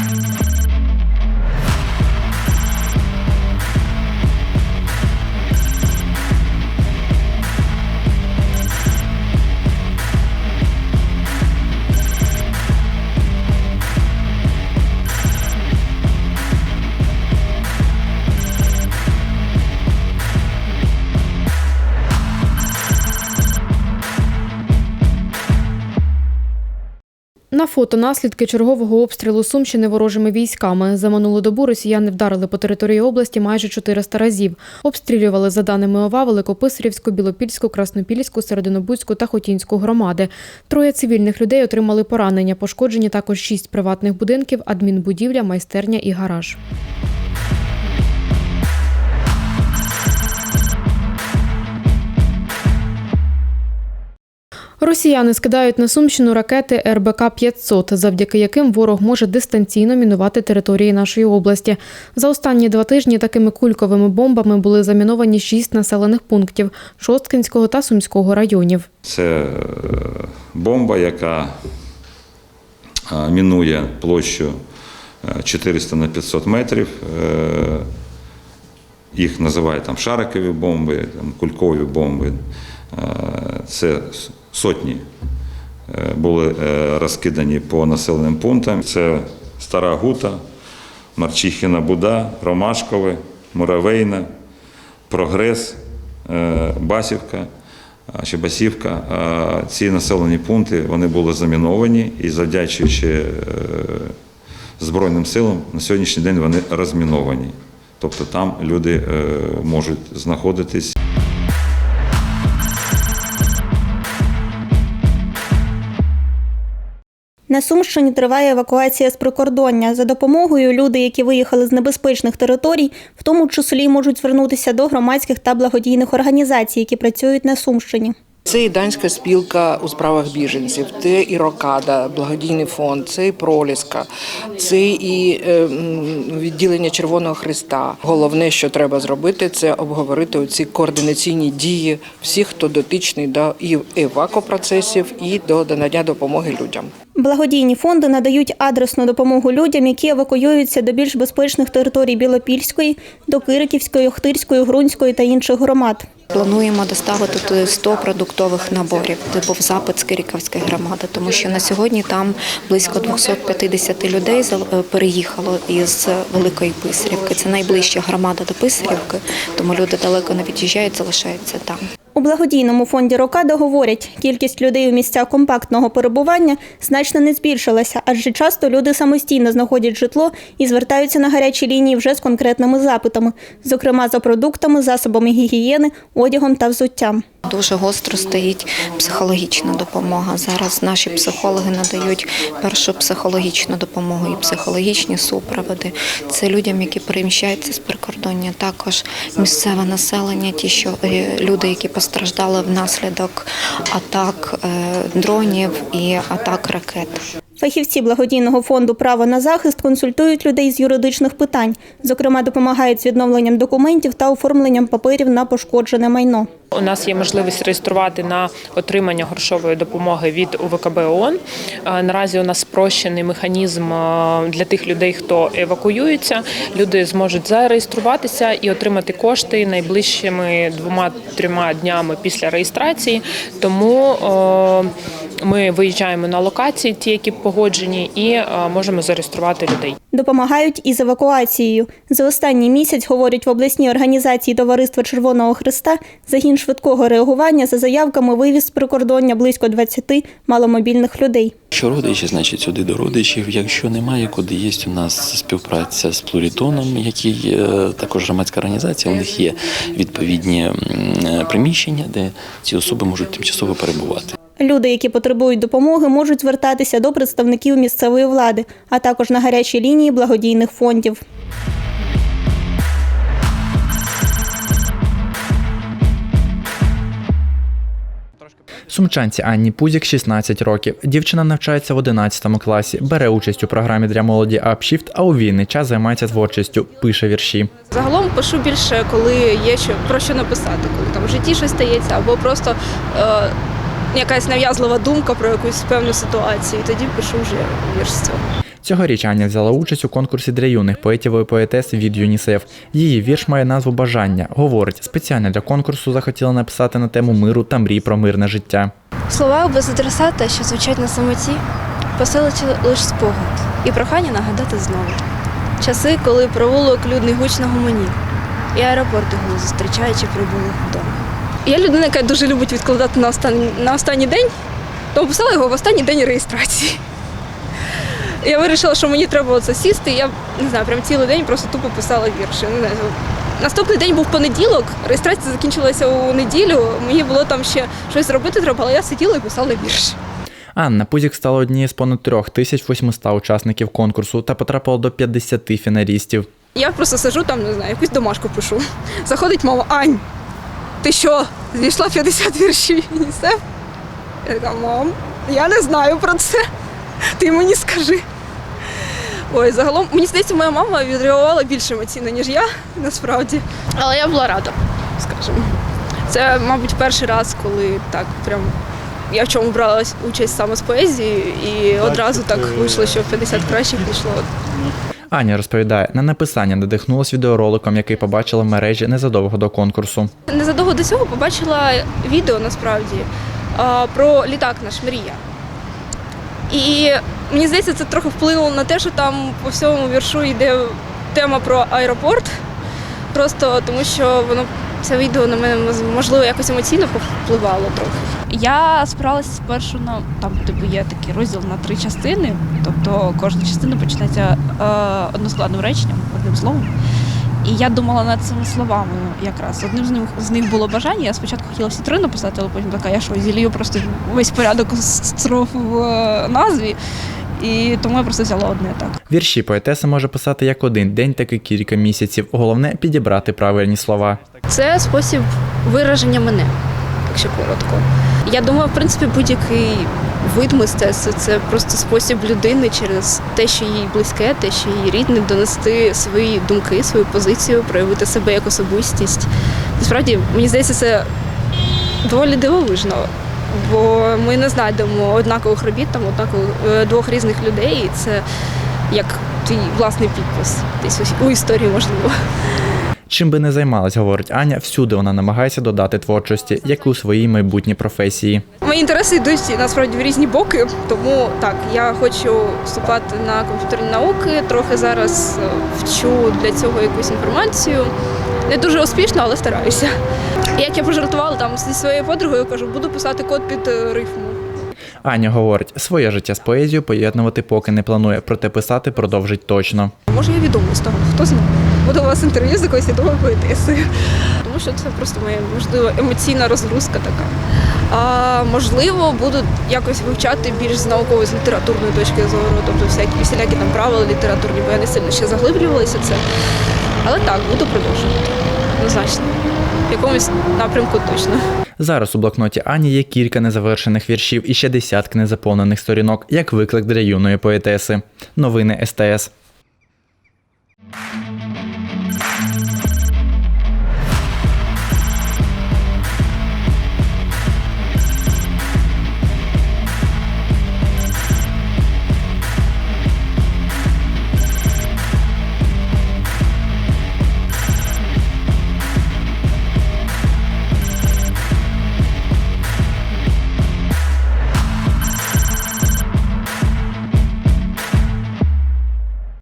На фото наслідки чергового обстрілу Сумщини ворожими військами. За минулу добу росіяни вдарили по території області майже 400 разів. Обстрілювали, за даними ОВА, Великописарівську, Білопільську, Краснопільську, Серединобудську та Хотінську громади. Троє цивільних людей отримали поранення. Пошкоджені також шість приватних будинків, адмінбудівля, майстерня і гараж. Росіяни скидають на Сумщину ракети РБК-500, завдяки яким ворог може дистанційно мінувати території нашої області. За останні два тижні такими кульковими бомбами були заміновані шість населених пунктів Шосткинського та Сумського районів. Це е, бомба, яка е, мінує площу е, 400 на 500 метрів. Е, Їх називають там шарикові бомби, там, кулькові бомби. Е, Це сотні е, були е, розкидані по населеним пунктам. Це Стара Гута, Марчихіна Буда, Ромашкове, Муравейна, Прогрес, е, Басівка а, чи Басівка. Ці населені пункти вони були заміновані і завдячуючи Збройним силам на сьогоднішній день вони розміновані. Тобто там люди можуть знаходитись. На Сумщині триває евакуація з прикордоння. За допомогою люди, які виїхали з небезпечних територій, в тому числі можуть звернутися до громадських та благодійних організацій, які працюють на Сумщині. Це і данська спілка у справах біженців, це і Рокада, благодійний фонд, це і Проліска, це і е, відділення Червоного Христа. Головне, що треба зробити, це обговорити оці координаційні дії всіх, хто дотичний до і евакопроцесів, і до надання допомоги людям. Благодійні фонди надають адресну допомогу людям, які евакуюються до більш безпечних територій Білопільської, до Кириківської, Охтирської, Грунської та інших громад. Плануємо доставити туди 100 продуктових наборів. Це був запит з Кириківської громади, тому що на сьогодні там близько 250 людей е, переїхало із Великої Писарівки. Це найближча громада до Писарівки, тому люди далеко не від'їжджають, залишаються там. У благодійному фонді Рокада говорять, кількість людей у місцях компактного перебування значно не збільшилася, адже часто люди самостійно знаходять житло і звертаються на гарячі лінії вже з конкретними запитами, зокрема за продуктами, засобами гігієни, одягом та взуттям. Дуже гостро стоїть психологічна допомога. Зараз наші психологи надають першу психологічну допомогу і психологічні супроводи. Це людям, які переміщаються з прикордоння. Також місцеве населення, ті, що е, люди, які постраждали внаслідок атак е, дронів і атак ракет. Фахівці благодійного фонду Право на захист консультують людей з юридичних питань, зокрема допомагають з відновленням документів та оформленням паперів на пошкоджене майно. У нас є можливість реєструвати на отримання грошової допомоги від УВКБ ООН. Наразі у нас спрощений механізм для тих людей, хто евакуюється. Люди зможуть зареєструватися і отримати кошти найближчими двома-трьома днями після реєстрації. Тому ми виїжджаємо на локації, ті, які погоджені, і е, можемо зареєструвати людей. Допомагають і з евакуацією. За останній місяць, говорять в обласній організації Товариства Червоного Христа, загін швидкого реагування за заявками вивіз з прикордоння близько 20 маломобільних людей. Якщо родичі, значить сюди до родичів. Якщо немає, куди є у нас співпраця з Плурітоном, який е, також громадська організація. У них є відповідні е, приміщення, де ці особи можуть тимчасово перебувати. Люди, які потребують допомоги, можуть звертатися до представників місцевої влади, а також на гарячі лінії благодійних фондів. Сумчанці Анні Пузік 16 років. Дівчина навчається в 11 класі, бере участь у програмі для молоді Upshift, а у вільний час займається творчістю, пише вірші. Загалом пишу більше, коли є що про що написати, коли там в житті щось стається, або просто е, якась нав'язлива думка про якусь певну ситуацію. І тоді пишу вже вірш з цього. Цьогоріч Аня взяла участь у конкурсі для юних поетів і поетес від ЮНІСЕФ. Її вірш має назву Бажання. Говорить, спеціально для конкурсу захотіла написати на тему миру та мрій про мирне життя. Слова без адресата, що звучать на самоті, поселить лише спогад і прохання нагадати знову. Часи, коли провулок людний гучно гомонів, і аеропорти гул зустрічаючи прибулих вдома. Я людина, яка дуже любить відкладати на останній, на останній день, тому писала його в останній день реєстрації. Я вирішила, що мені треба це сісти, і я не знаю, прям цілий день просто тупо писала вірші. Не знаю, Наступний день був понеділок, реєстрація закінчилася у неділю. Мені було там ще щось зробити треба, але я сиділа і писала вірш. Анна Пузік стала однією з понад 3800 учасників конкурсу та потрапила до 50 фіналістів. Я просто сижу там, не знаю, якусь домашку пишу. Заходить мама, Ань, ти що, знайшла 50 віршів ЮНІСЕФ? Я така, мам, я не знаю про це. Ти мені скажи. Ой, загалом, мені здається, моя мама відреагувала більш емоційно, ніж я, насправді. Але я була рада, скажімо. Це, мабуть, перший раз, коли так прям я в чому брала участь саме з поезії, і одразу так вийшло, що в 50 кращих пішло. Аня розповідає, на написання надихнулась відеороликом, який побачила в мережі незадовго до конкурсу. Незадовго до цього побачила відео насправді про літак наш мрія. І мені здається, це трохи вплинуло на те, що там по всьому віршу йде тема про аеропорт. Просто тому, що воно це відео на мене можливо якось емоційно повпливало трохи. Я спиралася спершу на там, типу, є такий розділ на три частини, тобто кожна частина починається е, односкладним реченням, одним словом. І я думала над цими словами якраз. Одним з них з них було бажання. Я спочатку хотіла всі три написати, але потім така, я що, зілію просто весь порядок строф в е, назві. І тому я просто взяла одне так. Вірші поетеса може писати як один день, так і кілька місяців. Головне підібрати правильні слова. Це спосіб вираження мене, якщо коротко. Я думаю, в принципі, будь-який вид мистецтва це просто спосіб людини через те, що їй близьке, те, що їй рідне, донести свої думки, свою позицію, проявити себе як особистість. Насправді, мені здається, це доволі дивовижно, бо ми не знайдемо однакових робіт, там однакових е, двох різних людей, і це як твій власний підпис десь у історії можливо. Чим би не займалась, говорить Аня, всюди вона намагається додати творчості, як і у своїй майбутній професії. Мої інтереси йдуть насправді в різні боки, тому так, я хочу вступати на комп'ютерні науки. Трохи зараз е, вчу для цього якусь інформацію. Не дуже успішно, але стараюся. Як я пожартувала там зі своєю подругою, кажу, буду писати код під е, рифму. Аня говорить, своє життя з поезією поєднувати поки не планує, проте писати продовжить точно. Може, я відомо стану, хто знає. Буду у вас інтерв'ю з якоюсь відомою поетесою. Тому що це просто моя можливо емоційна розгрузка така. А можливо, буду якось вивчати більш з наукової з літературної точки зору, тобто всякі всілякі там правила літературні, бо я не сильно ще заглиблювалася це. Але так, буду продовжувати. Однозначно. В якомусь напрямку точно. Зараз у блокноті Ані є кілька незавершених віршів і ще десятки незаповнених сторінок, як виклик для юної поетеси. Новини СТС.